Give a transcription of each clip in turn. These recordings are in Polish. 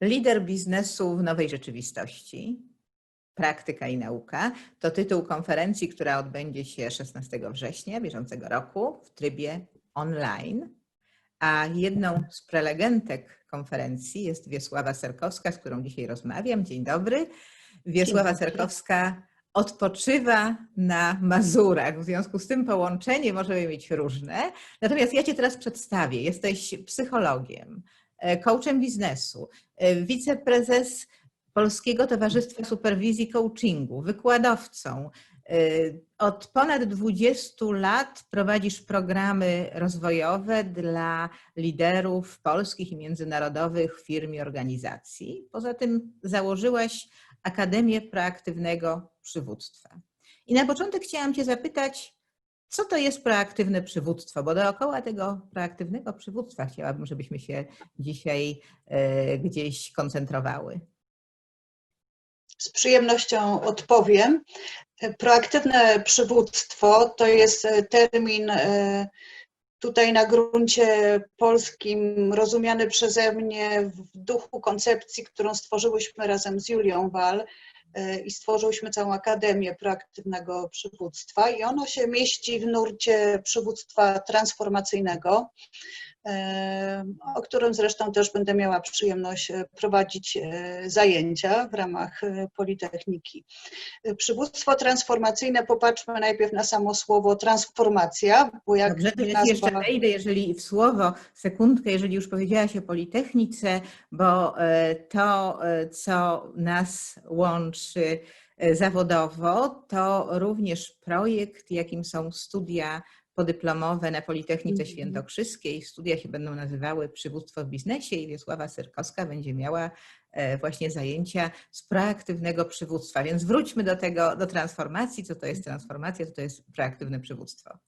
Lider biznesu w nowej rzeczywistości. Praktyka i nauka to tytuł konferencji, która odbędzie się 16 września bieżącego roku w trybie online. A jedną z prelegentek konferencji jest Wiesława Serkowska, z którą dzisiaj rozmawiam. Dzień dobry. Wiesława dobry. Serkowska odpoczywa na Mazurach. W związku z tym połączenie możemy mieć różne. Natomiast ja Cię teraz przedstawię. Jesteś psychologiem, coachem biznesu, e, wiceprezes Polskiego Towarzystwa Superwizji Coachingu, wykładowcą. E, Od ponad 20 lat prowadzisz programy rozwojowe dla liderów polskich i międzynarodowych firm i organizacji. Poza tym założyłaś Akademię Proaktywnego Przywództwa. I na początek chciałam Cię zapytać, co to jest proaktywne przywództwo? Bo dookoła tego proaktywnego przywództwa chciałabym, żebyśmy się dzisiaj e, gdzieś koncentrowały. Z przyjemnością odpowiem. Proaktywne przywództwo to jest termin e, tutaj na gruncie polskim rozumiany przeze mnie w duchu koncepcji, którą stworzyłyśmy razem z Julią Wal e, i stworzyłyśmy całą Akademię Proaktywnego Przywództwa i ono się mieści w nurcie przywództwa transformacyjnego, e, o którym zresztą też będę miała przyjemność e, prowadzić e, zajęcia w ramach e, Politechniki. Przywództwo transformacyjne, popatrzmy najpierw na samo słowo transformacja, bo jak Dobrze, to ci jeszcze nazwa- wejdę, jeżeli w słowo, sekundkę, jeżeli już powiedziałaś o Politechnice, bo to, co nas łączy zawodowo, to również projekt, jakim są studia podyplomowe na Politechnice Mhm. Świętokrzyskiej. Studia się będą nazywały Przywództwo w biznesie i Wiesława Syrkowska będzie miała e, właśnie zajęcia z proaktywnego przywództwa. Więc wróćmy do tego, do transformacji. Co to jest transformacja, co to jest proaktywne przywództwo?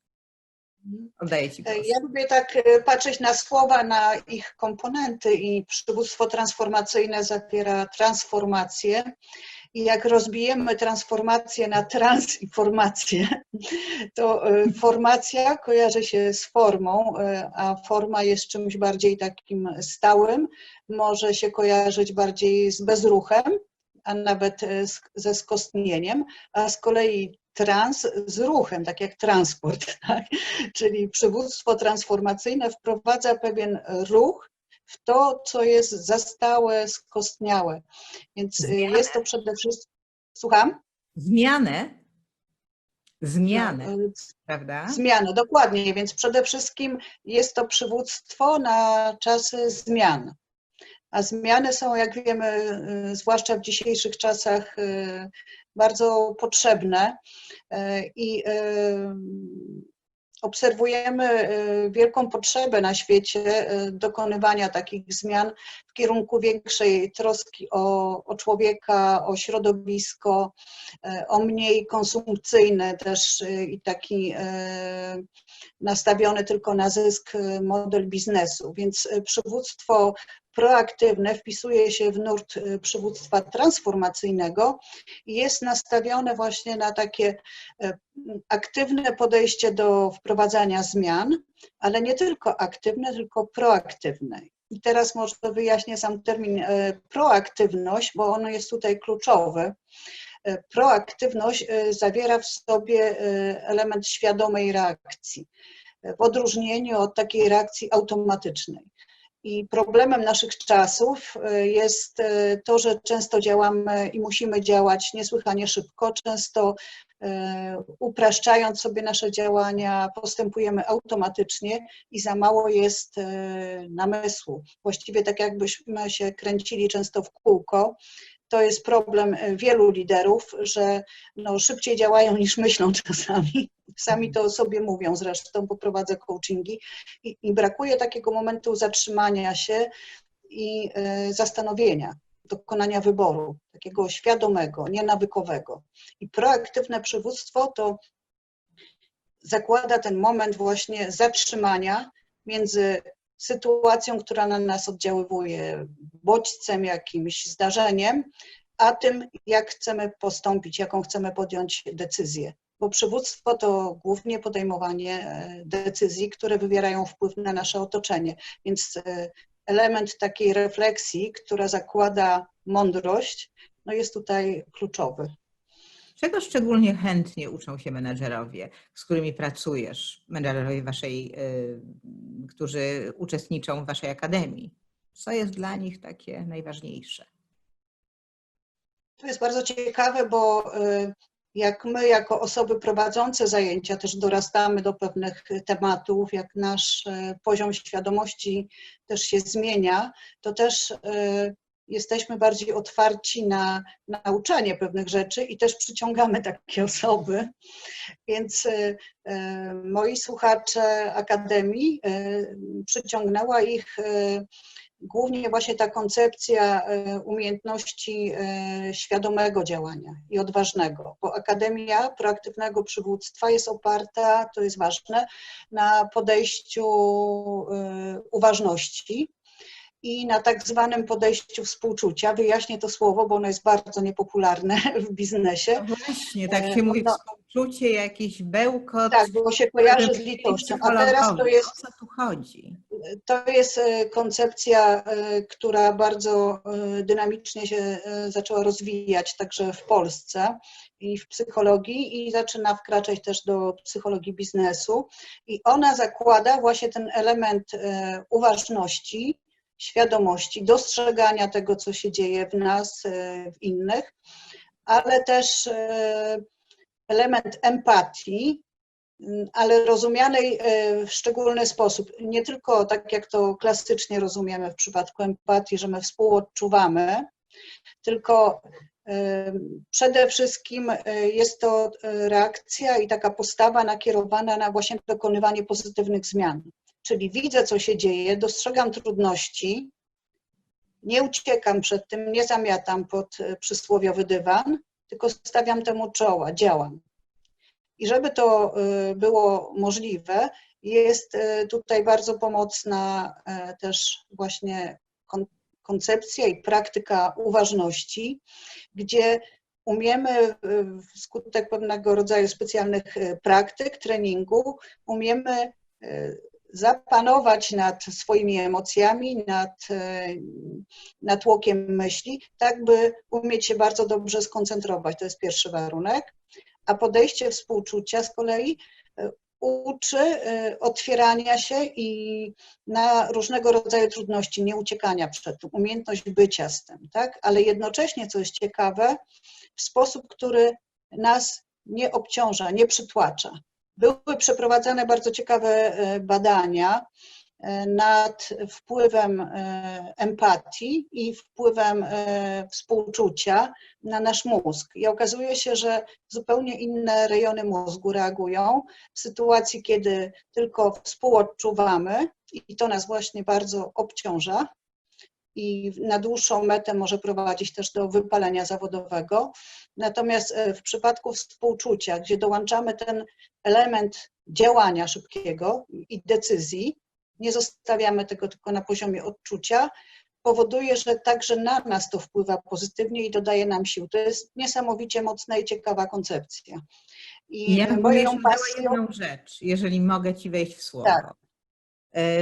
Oddaję Ci głos. Ja lubię tak e, patrzeć na słowa, na ich komponenty i przywództwo transformacyjne zawiera transformację. I jak rozbijemy transformację na transinformację, to e, formacja kojarzy się z formą, e, a forma jest czymś bardziej takim stałym, może się kojarzyć bardziej z bezruchem, a nawet e, ze skostnieniem, a z kolei trans z ruchem, tak jak transport, tak? czyli przywództwo transformacyjne wprowadza pewien ruch w to, co jest zastałe, skostniałe. Więc y, Zmianę. jest to przede wszystkim. Słucham? Zmianę. Zmianę, No, y, prawda? Zmiany, dokładnie. Więc przede wszystkim jest to przywództwo na czasy zmian. A zmiany są, jak wiemy, y, zwłaszcza w dzisiejszych czasach, bardzo potrzebne i obserwujemy y, wielką potrzebę na świecie y, dokonywania takich zmian w kierunku większej troski o, o człowieka, o środowisko, y, o mniej konsumpcyjny też i taki nastawiony tylko na zysk model biznesu. Więc przywództwo proaktywne wpisuje się w nurt y, przywództwa transformacyjnego i jest nastawione właśnie na takie y, aktywne podejście do wprowadzania zmian, ale nie tylko aktywne, tylko proaktywne. I teraz może wyjaśnię sam termin y, proaktywność, bo on jest tutaj kluczowy. Proaktywność zawiera w sobie element świadomej reakcji, w odróżnieniu od takiej reakcji automatycznej. I problemem naszych czasów y, jest y, to, że często działamy i musimy działać niesłychanie szybko, często y, upraszczając sobie nasze działania, postępujemy automatycznie i za mało jest namysłu. Właściwie tak jakbyśmy się kręcili często w kółko. To jest problem y, wielu liderów, że no, szybciej działają niż myślą czasami. Sami to sobie mówią zresztą, bo prowadzę coachingi i, i brakuje takiego momentu zatrzymania się i y, zastanowienia, dokonania wyboru, takiego świadomego, nienawykowego. I proaktywne przywództwo to zakłada ten moment właśnie zatrzymania między sytuacją, która na nas oddziaływuje, bodźcem, jakimś zdarzeniem, a tym, jak chcemy postąpić, jaką chcemy podjąć decyzję. Bo przywództwo to głównie podejmowanie e, decyzji, które wywierają wpływ na nasze otoczenie. Więc e, element takiej refleksji, która zakłada mądrość, no jest tutaj kluczowy. Czego szczególnie chętnie uczą się menedżerowie, z którymi pracujesz, menedżerowie waszej, y, którzy uczestniczą w waszej akademii? Co jest dla nich takie najważniejsze? To jest bardzo ciekawe, bo y, jak my, jako osoby prowadzące zajęcia, też dorastamy do pewnych tematów, jak nasz y, poziom świadomości też się zmienia, to też jesteśmy bardziej otwarci na nauczanie pewnych rzeczy i też przyciągamy takie osoby. Więc moi słuchacze Akademii przyciągnęła ich głównie właśnie ta koncepcja umiejętności świadomego działania i odważnego, bo Akademia Proaktywnego Przywództwa jest oparta, to jest ważne, na podejściu uważności i na tak zwanym podejściu współczucia. Wyjaśnię to słowo, bo ono jest bardzo niepopularne w biznesie. No właśnie, tak się mówi No, współczucie, jakiś bełkot. tak, bo się kojarzy z litością, a teraz to jest O co tu chodzi? To jest e, koncepcja, e, która bardzo e, dynamicznie się zaczęła rozwijać także w Polsce i w psychologii i zaczyna wkraczać też do psychologii biznesu. I ona zakłada właśnie ten element uważności, świadomości, dostrzegania tego, co się dzieje w nas, w innych, ale też element empatii, ale rozumianej w szczególny sposób. Nie tylko tak, jak to klasycznie rozumiemy w przypadku empatii, że my współodczuwamy, tylko przede wszystkim jest to reakcja i taka postawa nakierowana na właśnie dokonywanie pozytywnych zmian. Czyli widzę, co się dzieje, dostrzegam trudności, nie uciekam przed tym, nie zamiatam pod przysłowiowy dywan, tylko stawiam temu czoła, działam. I żeby to było możliwe, jest tutaj bardzo pomocna też właśnie koncepcja i praktyka uważności, gdzie umiemy wskutek pewnego rodzaju specjalnych praktyk, treningu, umiemy zapanować nad swoimi emocjami, nad, nad tłokiem myśli, tak by umieć się bardzo dobrze skoncentrować. To jest pierwszy warunek. A podejście współczucia z kolei uczy otwierania się i na różnego rodzaju trudności, nie uciekania przed tym, umiejętność bycia z tym, tak? Ale jednocześnie, co jest ciekawe, w sposób, który nas nie obciąża, nie przytłacza. Były przeprowadzane bardzo ciekawe badania nad wpływem empatii i wpływem współczucia na nasz mózg. I okazuje się, że zupełnie inne rejony mózgu reagują w sytuacji, kiedy tylko współodczuwamy i to nas właśnie bardzo obciąża i na dłuższą metę może prowadzić też do wypalenia zawodowego. Natomiast w przypadku współczucia, gdzie dołączamy ten element działania szybkiego i decyzji, nie zostawiamy tego tylko na poziomie odczucia, powoduje, że także na nas to wpływa pozytywnie i dodaje nam sił. To jest niesamowicie mocna i ciekawa koncepcja. I ja moją pasją... jedną rzecz, jeżeli mogę Ci wejść w słowo. Tak.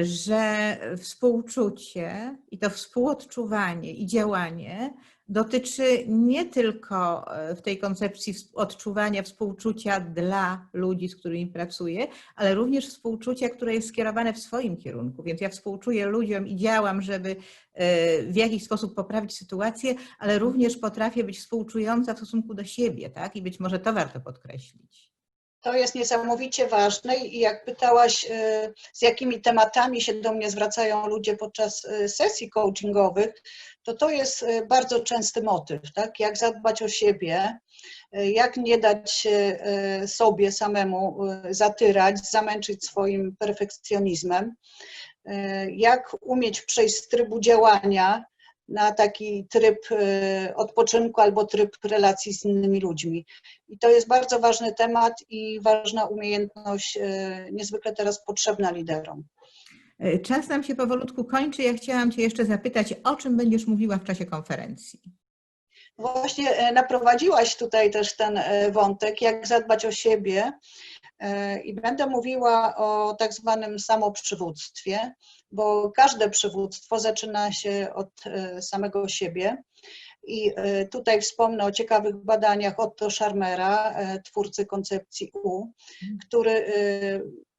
Że współczucie i to współodczuwanie i działanie dotyczy nie tylko w tej koncepcji odczuwania współczucia dla ludzi, z którymi pracuję, ale również współczucia, które jest skierowane w swoim kierunku. Więc ja współczuję ludziom i działam, żeby w jakiś sposób poprawić sytuację, ale również potrafię być współczująca w stosunku do siebie, tak? I być może to warto podkreślić. To jest niesamowicie ważne i jak pytałaś, z jakimi tematami się do mnie zwracają ludzie podczas sesji coachingowych, to to jest bardzo częsty motyw, tak? Jak zadbać o siebie, jak nie dać się sobie samemu zatyrać, zamęczyć swoim perfekcjonizmem, jak umieć przejść z trybu działania na taki tryb odpoczynku albo tryb relacji z innymi ludźmi. I to jest bardzo ważny temat i ważna umiejętność, niezwykle teraz potrzebna liderom. Czas nam się powolutku kończy. Ja chciałam Cię jeszcze zapytać, o czym będziesz mówiła w czasie konferencji? Właśnie e, naprowadziłaś tutaj też ten e, wątek, jak zadbać o siebie. E, I będę mówiła o tak zwanym samoprzywództwie, bo każde przywództwo zaczyna się od samego siebie. I tutaj wspomnę o ciekawych badaniach Otto Scharmera, twórcy koncepcji U, który e,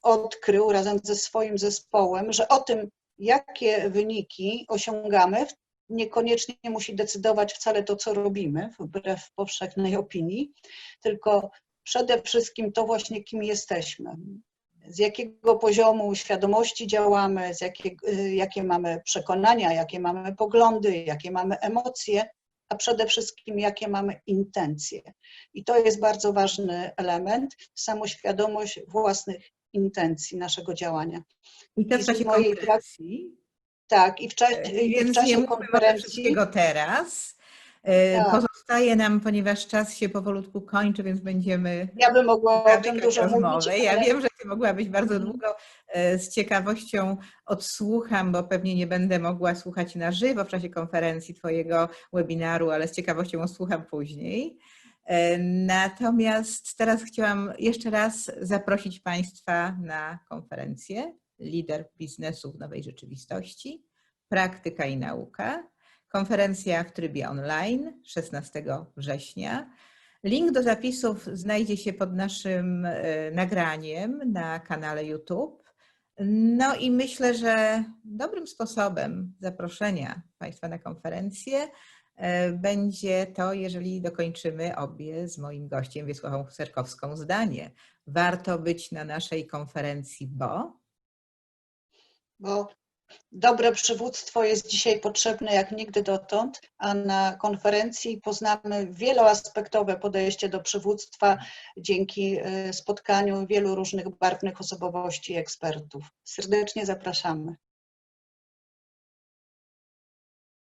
odkrył razem ze swoim zespołem, że o tym, jakie wyniki osiągamy, niekoniecznie musi decydować wcale to, co robimy, wbrew powszechnej opinii, tylko przede wszystkim to właśnie, kim jesteśmy. Z jakiego poziomu świadomości działamy, z jakie, jakie mamy przekonania, jakie mamy poglądy, jakie mamy emocje, a przede wszystkim jakie mamy intencje. I to jest bardzo ważny element, samoświadomość własnych intencji naszego działania. I I w mojej konferencji. Tak, i w, czasie, i w Więc nie czasie może konferencji. wszystkiego teraz. E, Tak. Pozostaje nam, ponieważ czas się powolutku kończy, więc będziemy Ja bym mogła o tym dużo mówić. rozmowę. Ja ale- wiem, że ty mogłabyś bardzo Mhm. długo e, z ciekawością odsłucham, bo pewnie nie będę mogła słuchać na żywo w czasie konferencji twojego webinaru, ale z ciekawością odsłucham później. E, Natomiast teraz chciałam jeszcze raz zaprosić Państwa na konferencję Lider biznesu w nowej rzeczywistości, praktyka i nauka. Konferencja w trybie online 16 września. Link do zapisów znajdzie się pod naszym e, nagraniem na kanale YouTube. No i myślę, że dobrym sposobem zaproszenia Państwa na konferencję e, będzie to, jeżeli dokończymy obie z moim gościem Wiesławą Serkowską zdanie. Warto być na naszej konferencji, bo bo dobre przywództwo jest dzisiaj potrzebne jak nigdy dotąd, a na konferencji poznamy wieloaspektowe podejście do przywództwa dzięki e, spotkaniu wielu różnych barwnych osobowości i ekspertów. Serdecznie zapraszamy.